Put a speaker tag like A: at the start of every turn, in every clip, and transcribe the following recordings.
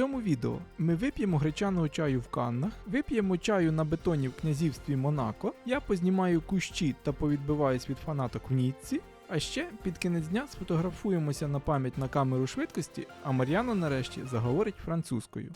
A: цьому відео ми вип'ємо гречаного чаю в Каннах, вип'ємо чаю на бетоні в князівстві Монако, я познімаю кущі та повідбиваюсь від фанаток в Ніцці, а ще під кінець дня сфотографуємося на пам'ять на камеру швидкості, а Мар'яна нарешті заговорить французькою.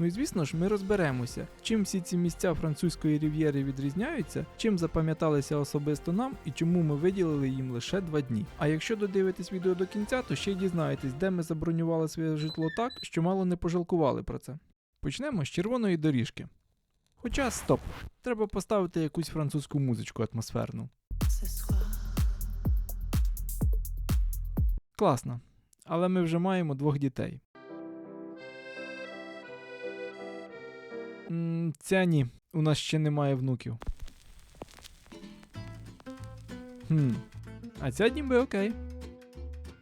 A: Ну і звісно ж, ми розберемося, чим всі ці місця французької рів'єри відрізняються, чим запам'яталися особисто нам і чому ми виділили їм лише два дні. А якщо додивитесь відео до кінця, то ще й дізнаєтесь, де ми забронювали своє житло так, що мало не пожалкували про це. Почнемо з червоної доріжки. Хоча стоп, треба поставити якусь французьку музичку атмосферну. Класно. Але ми вже маємо двох дітей. Ця ні, у нас ще немає внуків. Хм. А ця ніби окей.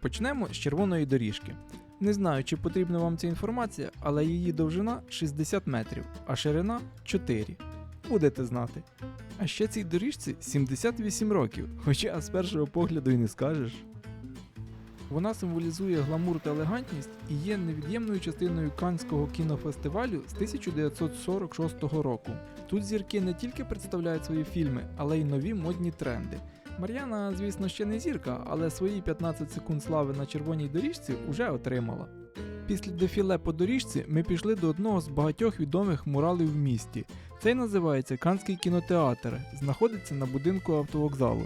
A: Почнемо з червоної доріжки. Не знаю, чи потрібна вам ця інформація, але її довжина 60 метрів, а ширина 4. Будете знати. А ще цій доріжці 78 років, хоча з першого погляду й не скажеш. Вона символізує гламур та елегантність і є невід'ємною частиною Канського кінофестивалю з 1946 року. Тут зірки не тільки представляють свої фільми, але й нові модні тренди. Мар'яна, звісно, ще не зірка, але свої 15 секунд слави на червоній доріжці уже отримала. Після дефіле по доріжці ми пішли до одного з багатьох відомих муралів в місті. Цей називається Канський кінотеатр, знаходиться на будинку автовокзалу.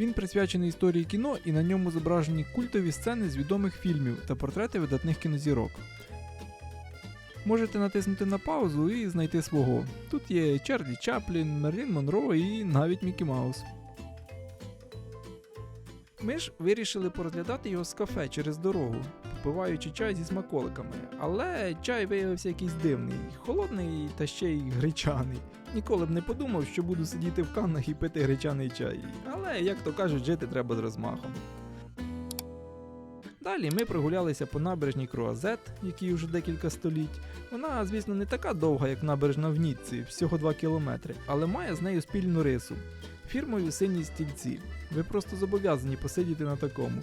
A: Він присвячений історії кіно і на ньому зображені культові сцени з відомих фільмів та портрети видатних кінозірок. Можете натиснути на паузу і знайти свого. Тут є Чарлі Чаплін, Мерлін Монро і навіть Мікі Маус. Ми ж вирішили порозглядати його з кафе через дорогу, попиваючи чай зі смаколиками. Але чай виявився якийсь дивний, холодний та ще й гречаний. Ніколи б не подумав, що буду сидіти в каннах і пити гречаний чай. Але, як то кажуть, жити треба з розмахом. Далі ми прогулялися по набережній Круазет, якій вже декілька століть. Вона, звісно, не така довга, як набережна в Ніцці, всього 2 кілометри, але має з нею спільну рису. Фірмові сині стільці. Ви просто зобов'язані посидіти на такому.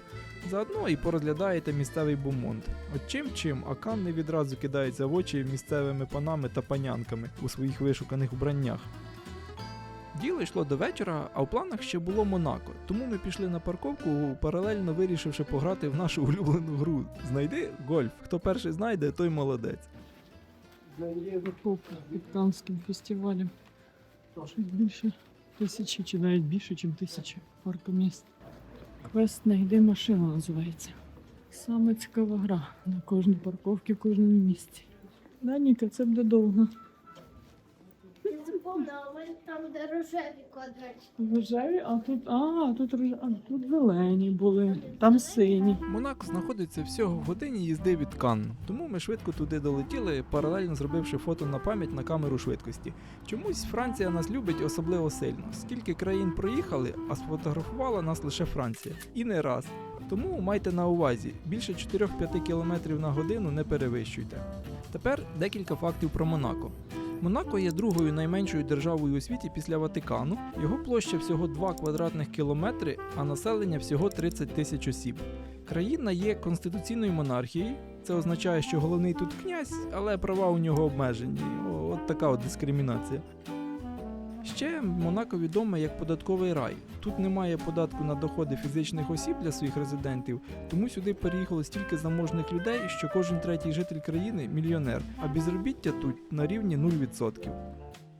A: Заодно і порозглядаєте місцевий бумонт. От чим чим, а Канни відразу кидається в очі місцевими панами та панянками у своїх вишуканих вбраннях. Діло йшло до вечора, а в планах ще було Монако, тому ми пішли на парковку, паралельно вирішивши пограти в нашу улюблену гру. Знайди гольф. Хто перший знайде, той молодець.
B: Є закупка під фестивалем. Щось більше тисячі чи навіть більше, ніж тисячі паркоміст. Квест «Найди машину називається. Саме цікава гра на кожній парковці, кожному місці. Да, Ніка, це буде довго.
C: Там де рожеві квадратики.
B: Рожеві, а тут, а, тут, рож- а, тут зелені були, там сині.
A: Монако знаходиться всього в годині їзди від Канн, тому ми швидко туди долетіли, паралельно зробивши фото на пам'ять на камеру швидкості. Чомусь Франція нас любить особливо сильно. Скільки країн проїхали, а сфотографувала нас лише Франція. І не раз. Тому майте на увазі, більше 4-5 км на годину не перевищуйте. Тепер декілька фактів про Монако. Монако є другою найменшою державою у світі після Ватикану. Його площа всього 2 квадратних кілометри, а населення всього 30 тисяч осіб. Країна є конституційною монархією. Це означає, що головний тут князь, але права у нього обмежені. От така от дискримінація. Ще Монако відоме як податковий рай. Тут немає податку на доходи фізичних осіб для своїх резидентів, тому сюди переїхало стільки заможних людей, що кожен третій житель країни мільйонер, а безробіття тут на рівні 0%.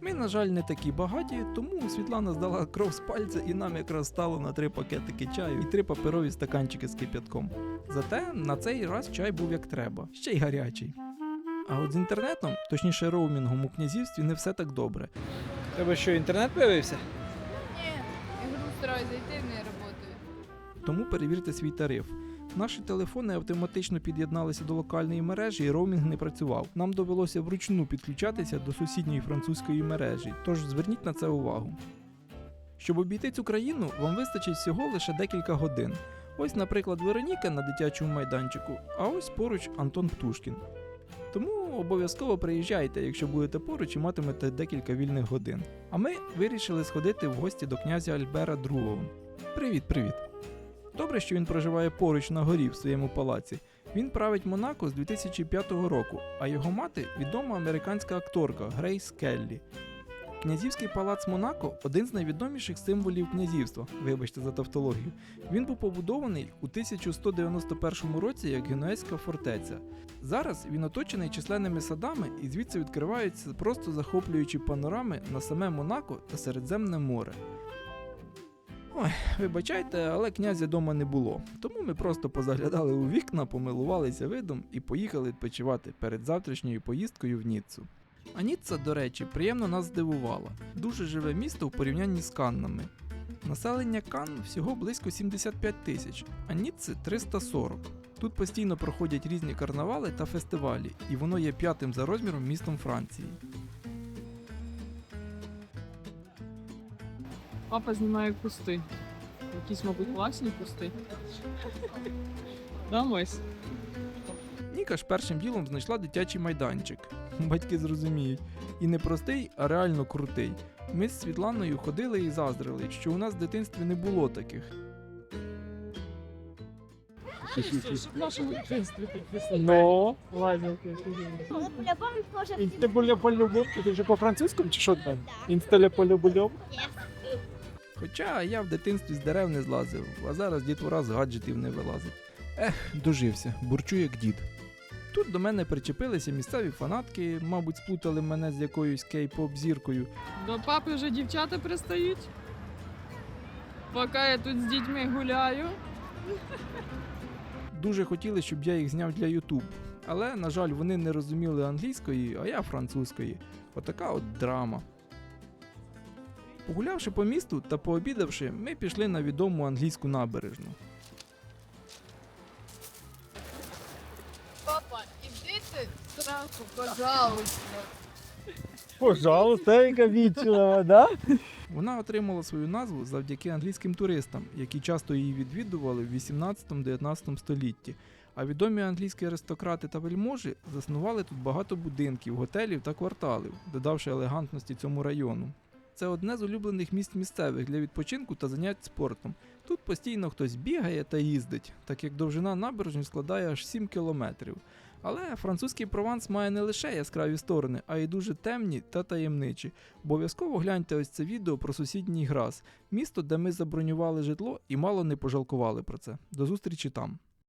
A: Ми, на жаль, не такі багаті, тому Світлана здала кров з пальця і нам якраз стало на три пакетики чаю і три паперові стаканчики з кип'ятком. Зате на цей раз чай був як треба, ще й гарячий. А от з інтернетом, точніше роумінгом у князівстві, не все так добре.
D: Тебе що, інтернет появився?
E: Ні, ігру стараюсь зайти, не працює.
A: Тому перевірте свій тариф. Наші телефони автоматично під'єдналися до локальної мережі і роумінг не працював. Нам довелося вручну підключатися до сусідньої французької мережі, тож зверніть на це увагу. Щоб обійти цю країну, вам вистачить всього лише декілька годин. Ось, наприклад, Вероніка на дитячому майданчику, а ось поруч Антон Птушкін. Тому обов'язково приїжджайте, якщо будете поруч і матимете декілька вільних годин. А ми вирішили сходити в гості до князя Альбера II. Привіт, привіт. Добре, що він проживає поруч на горі в своєму палаці. Він править Монако з 2005 року, а його мати відома американська акторка Грейс Келлі. Князівський палац Монако один з найвідоміших символів князівства, вибачте за тавтологію. Він був побудований у 1191 році як генуезька фортеця. Зараз він оточений численними садами і звідси відкриваються просто захоплюючі панорами на саме Монако та Середземне море. Ой, вибачайте, але князя дома не було. Тому ми просто позаглядали у вікна, помилувалися видом і поїхали відпочивати перед завтрашньою поїздкою в Ніццу. А Ніцца, до речі, приємно нас здивувала. Дуже живе місто в порівнянні з Каннами. Населення Кан всього близько 75 тисяч, а Ніцци 340. Тут постійно проходять різні карнавали та фестивалі, і воно є п'ятим за розміром містом Франції.
B: Папа знімає кусти. Якісь, мабуть, класні кусти. Да, Мось?
A: Ж першим ділом знайшла дитячий майданчик. Батьки зрозуміють. І не простий, а реально крутий. Ми з Світланою ходили і заздрили, що у нас в дитинстві не було таких.
B: В нашому дитинстві такі
D: Ну,
B: лазілки.
D: Інстабуля полюбов, ти вже по-французькому чи що там? Інсталя полюбов.
A: Хоча я в дитинстві з дерев не злазив, а зараз дітвора з гаджетів не вилазить. Ех, дожився, бурчу як дід. Тут до мене причепилися місцеві фанатки, мабуть, сплутали мене з якоюсь кей-поп зіркою.
B: До папи вже дівчата пристають. Поки я тут з дітьми гуляю.
A: Дуже хотіли, щоб я їх зняв для YouTube. Але, на жаль, вони не розуміли англійської, а я французької. Отака от драма. Погулявши по місту та пообідавши, ми пішли на відому англійську набережну.
E: Папа, іди ти зранку, пожалуйста.
D: Пожалуйста, яка вічлива, да?
A: Вона отримала свою назву завдяки англійським туристам, які часто її відвідували в 18-19 столітті. А відомі англійські аристократи та вельможі заснували тут багато будинків, готелів та кварталів, додавши елегантності цьому району. Це одне з улюблених місць місцевих для відпочинку та занять спортом. Тут постійно хтось бігає та їздить, так як довжина набережні складає аж 7 кілометрів. Але французький прованс має не лише яскраві сторони, а й дуже темні та таємничі. Обов'язково гляньте ось це відео про сусідній Грас, місто, де ми забронювали житло і мало не пожалкували про це. До зустрічі там.